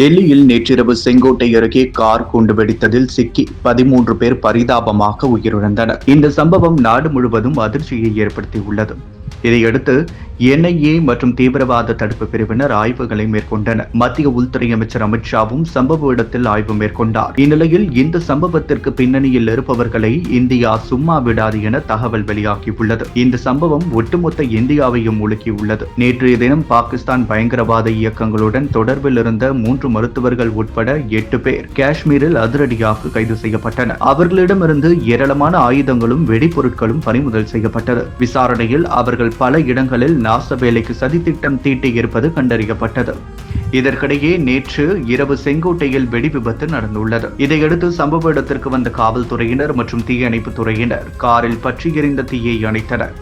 டெல்லியில் நேற்றிரவு செங்கோட்டை அருகே கார் குண்டு வெடித்ததில் சிக்கி பதிமூன்று பேர் பரிதாபமாக உயிரிழந்தனர். இந்த சம்பவம் நாடு முழுவதும் அதிர்ச்சியை ஏற்படுத்தியுள்ளது. இதையடுத்து என்ஐஏ மற்றும் தீவிரவாத தடுப்பு பிரிவினர் ஆய்வுகளை மேற்கொண்டனர். மத்திய உள்துறை அமைச்சர் அமித்ஷாவும் சம்பவ இடத்தில் ஆய்வு மேற்கொண்டார். இந்நிலையில் இந்த சம்பவத்திற்கு பின்னணியில் இருப்பவர்களை இந்தியா சும்மா விடாது என தகவல் வெளியாகியுள்ளது. இந்த சம்பவம் ஒட்டுமொத்த இந்தியாவையும் உலுக்கியுள்ளது. நேற்றைய தினம் பாகிஸ்தான் பயங்கரவாத இயக்கங்களுடன் தொடர்பில் இருந்த மூன்று மருத்துவர்கள் உட்பட எட்டு பேர் காஷ்மீரில் அதிரடியாக கைது செய்யப்பட்டனர். அவர்களிடமிருந்து ஏராளமான ஆயுதங்களும் வெடிபொருட்களும் பறிமுதல் செய்யப்பட்டது. விசாரணையில் அவர்கள் பல இடங்களில் நாசவேலைக்கு சதித்திட்டம் தீட்டியிருப்பது கண்டறியப்பட்டது. இதற்கிடையே நேற்று இரவு செங்கோட்டையில் வெடி விபத்து நடந்துள்ளது. இதையடுத்து சம்பவ இடத்திற்கு வந்த காவல்துறையினர் மற்றும் தீயணைப்பு துறையினர் காரில் பற்றி எறிந்த தீயை அணைத்தனர்.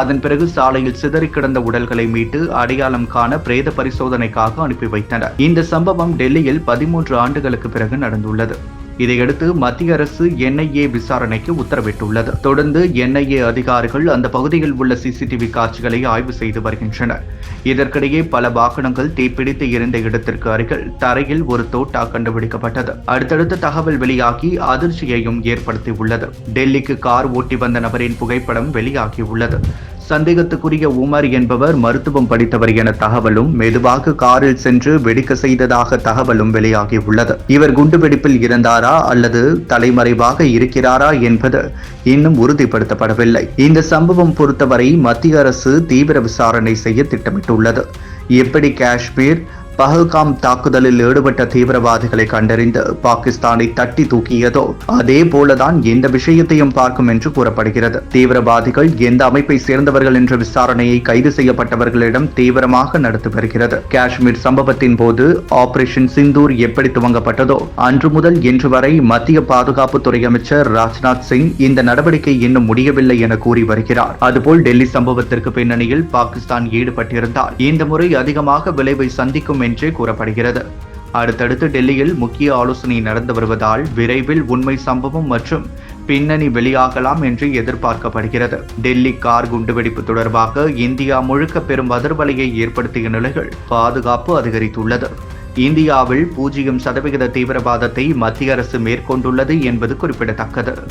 அதன் பிறகு சாலையில் சிதறி கிடந்த உடல்களை மீட்டு அடையாளம் காண பிரேத பரிசோதனைக்காக அனுப்பி வைத்தனர். இந்த சம்பவம் டெல்லியில் பதிமூன்று ஆண்டுகளுக்கு பிறகு நடந்துள்ளது. இதையடுத்து மத்திய அரசு என்ஐஏ விசாரணைக்கு உத்தரவிட்டுள்ளது. தொடர்ந்து என்ஐஏ அதிகாரிகள் அந்த பகுதியில் உள்ள சிசிடிவி காட்சிகளை ஆய்வு செய்து வருகின்றனர். இதற்கிடையே பல வாகனங்கள் தீப்பிடித்து இருந்த இடத்திற்கு அருகில் தரையில் ஒரு தோட்டா கண்டுபிடிக்கப்பட்டது. அடுத்தடுத்த தகவல் வெளியாகி அதிர்ச்சியையும் ஏற்படுத்தியுள்ளது. டெல்லிக்கு கார் ஓட்டி வந்த நபரின் புகைப்படம் வெளியாகியுள்ளது. சந்தேகத்துக்குரிய உமர் என்பவர் மருத்துவம் படித்தவர் என தகவலும் மெதுவாக காரில் சென்று வெடிக்க செய்ததாக தகவலும் வெளியாகியுள்ளது. இவர் குண்டுவெடிப்பில் இருந்தாரா அல்லது தலைமறைவாக இருக்கிறாரா என்பது இன்னும் உறுதிப்படுத்தப்படவில்லை. இந்த சம்பவம் பொறுத்தவரை மத்திய அரசு தீவிர விசாரணை செய்ய திட்டமிட்டுள்ளது. எப்படி காஷ்மீர் பஹல்காம் தாக்குதலில் ஈடுபட்ட தீவிரவாதிகளை கண்டறிந்து பாகிஸ்தானை தட்டி தூக்கியதோ அதே போலதான் எந்த விஷயத்தையும் பார்க்கும் என்று கூறப்படுகிறது. தீவிரவாதிகள் எந்த அமைப்பை சேர்ந்தவர்கள் என்ற விசாரணையை கைது செய்யப்பட்டவர்களிடம் தீவிரமாக நடத்தி வருகிறது. காஷ்மீர் சம்பவத்தின் போது ஆபரேஷன் சிந்தூர் எப்படி துவங்கப்பட்டதோ அன்று முதல் இன்று வரை மத்திய பாதுகாப்புத்துறை அமைச்சர் ராஜ்நாத் சிங் இந்த நடவடிக்கை இன்னும் முடியவில்லை என கூறி வருகிறார். அதுபோல் டெல்லி சம்பவத்திற்கு பின்னணியில் பாகிஸ்தான் ஈடுபட்டிருந்தால் இந்த முறை அதிகமாக விளைவை சந்திக்கும் என்று கூறப்படுகிறது. அடுத்தடுத்து டெல்லியில் முக்கிய ஆலோசனை நடந்து வருவதால் விரைவில் உண்மை சம்பவம் மற்றும் பின்னணி வெளியாகலாம் என்று எதிர்பார்க்கப்படுகிறது. டெல்லி கார் குண்டுவெடிப்பு தொடர்பாக இந்தியா முழுக்க பெரும் அதிர்வலையை ஏற்படுத்திய நிலையில் பாதுகாப்பு அதிகரித்துள்ளது. இந்தியாவில் பூஜ்ஜியம் சதவிகித தீவிரவாதத்தை மத்திய அரசு மேற்கொண்டுள்ளது என்பது குறிப்பிடத்தக்கது.